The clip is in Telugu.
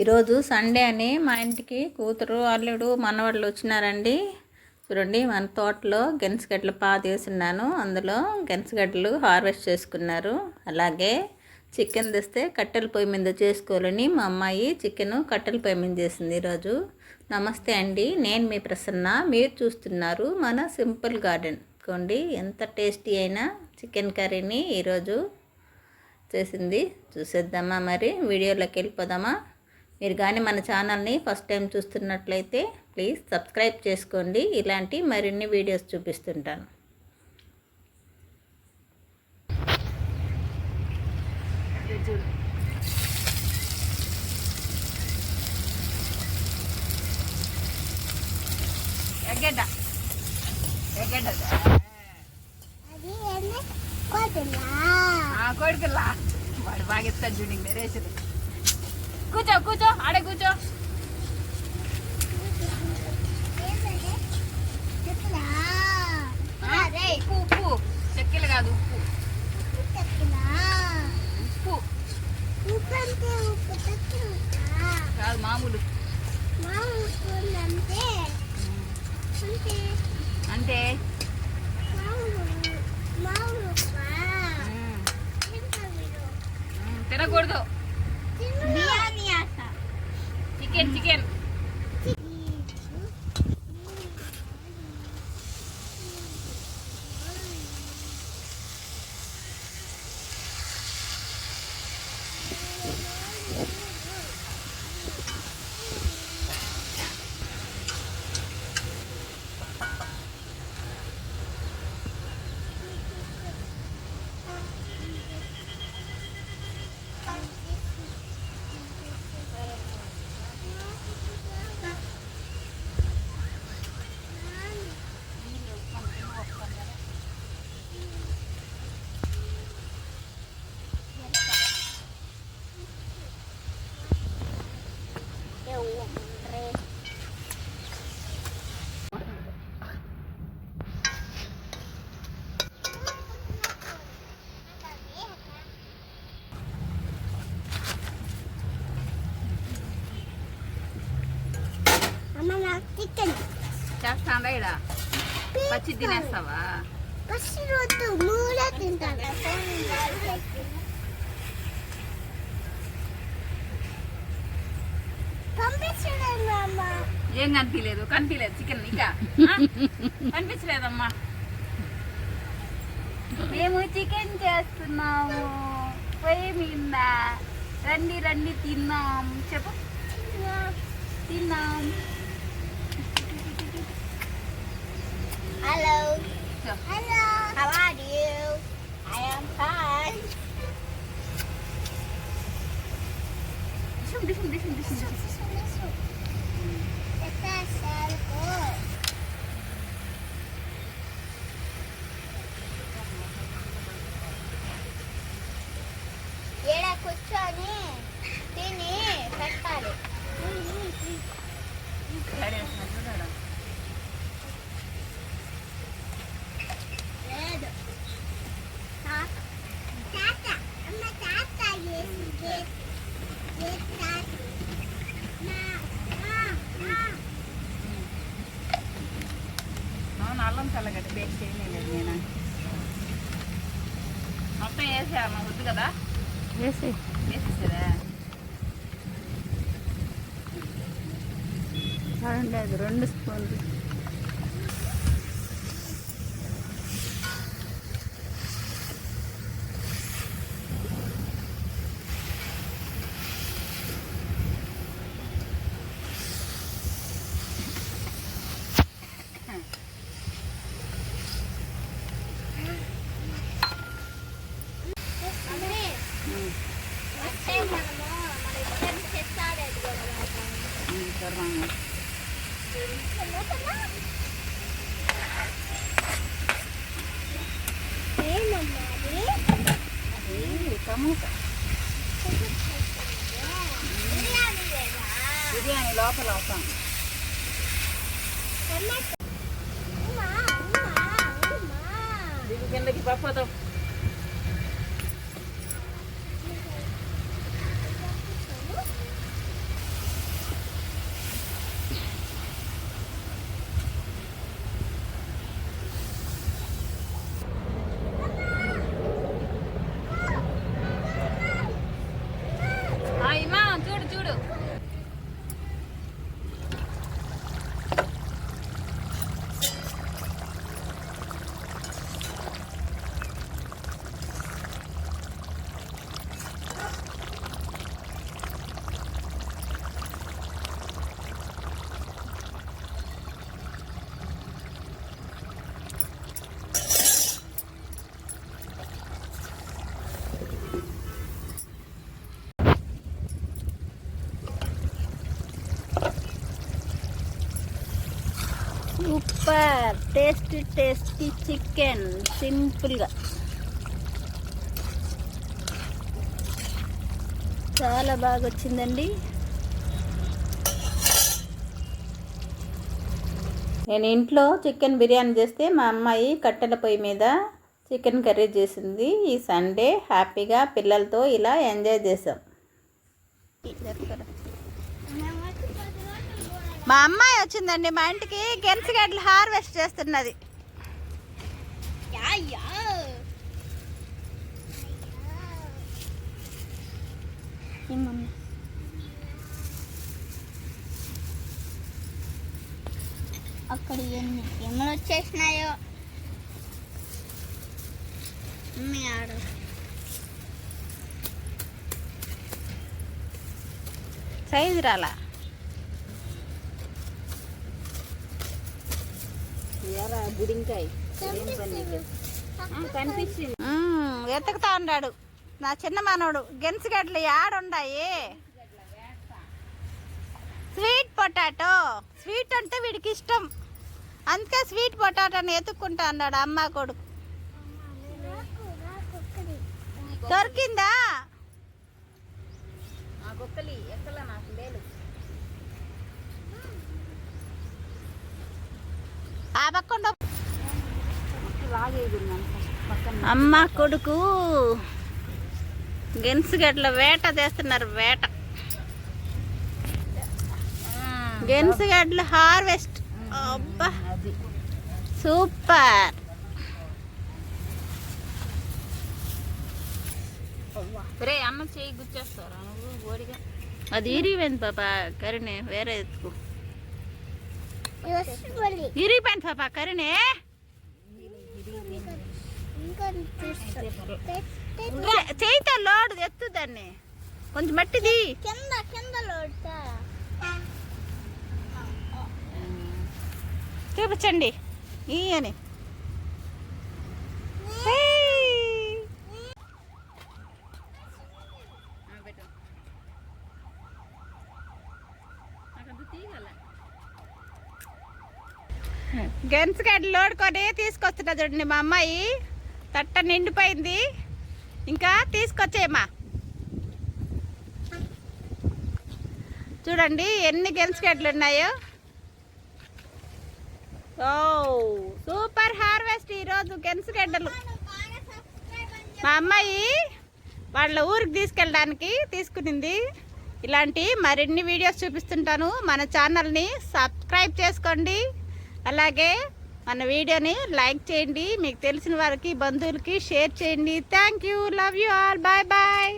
ఈరోజు సండే అని మా ఇంటికి కూతురు అల్లుడు మనవాళ్ళు వచ్చినారండి. చూడండి మన తోటలో గెనసగడ్డలు పాదేసిన్నాను అందులో గెనసగడ్డలు హార్వెస్ట్ చేసుకున్నారు. అలాగే చికెన్ తెస్తే కట్టెల పొయ్యి మీద చేసుకోవాలని మా అమ్మాయి చికెన్ కట్టెల పొయ్యి మీద చేసింది ఈరోజు. నమస్తే అండి నేను మీ ప్రసన్న. మీరు చూస్తున్నారు మన సింపుల్ గార్డెన్. కోండి ఎంత టేస్టీ అయినా చికెన్ కర్రీని ఈరోజు చేసింది. చూసేద్దామా మరి? వీడియోలోకి వెళ్ళిపోదామా? మీరు కానీ మన ఛానల్ని ఫస్ట్ టైం చూస్తున్నట్లయితే ప్లీజ్ సబ్స్క్రైబ్ చేసుకోండి. ఇలాంటి మరిన్ని వీడియోస్ చూపిస్తుంటాను. ఎగ్గడ్డ ఎగ్గడ్డ? కొడుకులా వాడు బాగా ఇస్తాడు చూడండి నరేషులు కూర్చో కూర్చో ఆడే కూర్చో. ఉప్పు ఉప్పు. చెక్కలు కాదు ఉప్పు? ఉప్పు? కాదు మామూలు. మామూలు ఉప్పు ఉందంటే అంటే అంటే మామూలు మామూలు ఉప్పా? ఉమ్, తింటారు మీరు? ఉమ్, తినకూడదు బిర్యానీ ఆశ. చికెన్ చికెన్ అమ్మ నాకు చికెన్ చేస్తాండా ఇడ పచ్చి తినేస్తావా? ఫస్ట్ రోజు మూడే తింటాను. ఏం కనిపించలేదు కనిపించలేదు చికెన్ ఇక? కనిపించలేదమ్మా. మేము చికెన్ చేస్తున్నాము. పొయ్యి మీద రండి రండి తిన్నాం. చెప్పు. తిన్నాం. కూర్చొని తిని పెట్టాలి మొత్తం వేసేయాలి వద్దు కదా? వేసి. వేసేసారా చూడండి అది రెండు స్పూన్లు. టమోటా బిర్యానీ లోపల దిగు కిందకి పప్పుతో సూపర్ టేస్టీ టేస్టీ చికెన్. సింపుల్గా. చాలా బాగా వచ్చిందండి నేను ఇంట్లో చికెన్ బిర్యానీ చేస్తే మా అమ్మాయి కట్టెల పొయ్యి మీద చికెన్ కర్రీ చేసింది. ఈ సండే హ్యాపీగా పిల్లలతో ఇలా ఎంజాయ్ చేసాం మా అమ్మాయి వచ్చిందండి మా ఇంటికి గెన్సిగడ్డలు హార్వెస్ట్ చేస్తున్నది. అక్కడ ఎన్ని ఎమ్మలు వచ్చేసినాయో? ఆడు. సైజు రాలా? ఎత్తుకుతా ఉన్నాడు. నా చిన్న మనవడు గెన్సిగడ్డలు యాడుండాయి. Sweet potato. స్వీట్ అంటే వీడికి ఇష్టం. అందుకే స్వీట్ పొటాటోని ఎత్తుక్కుంటా అన్నాడు అమ్మ కొడుకు. దొరికిందా? ఆ పక్కండ అమ్మ కొడుకు గెన్సుగడ్ల వేట తెస్తున్నారు వేట. గెన్సుగడ్ల హార్వెస్ట్. అబ్బా. సూపర్. రే అన్న చేయి గుచ్చేస్తారా? నువ్వు అది ఇరిగిపోయింది పాప కరినే వేరే ఎత్తుకు. ఇరిగిపోయింది పాప కరినే ఇంకా చే- చేయితో లోడు ఎత్తు దాన్ని. కొంచెం మట్టిది. కింద కింద చూపించండి. ఈ అని. గెన్స్ గడ్డి లోడుకొని తీసుకొస్తున్నా చూడండి మా అమ్మాయి. తట్ట నిండిపోయింది. ఇంకా తీసుకొచ్చేయమ్మా. చూడండి ఎన్ని గెన్స్ గడ్డలు ఉన్నాయో. ఓ సూపర్ హార్వెస్ట్ ఈరోజు గెన్స్ గడ్డలు. మా అమ్మాయి వాళ్ళ ఊరికి తీసుకెళ్ళడానికి తీసుకునింది. ఇలాంటి మరిన్ని వీడియోస్ చూపిస్తుంటాను. మన ఛానల్ని సబ్స్క్రైబ్ చేసుకోండి. అలాగే మన వీడియోని లైక్ చేయండి మీకు తెలిసిన వారికి బంధువులకి షేర్ చేయండి. Thank you love you all bye bye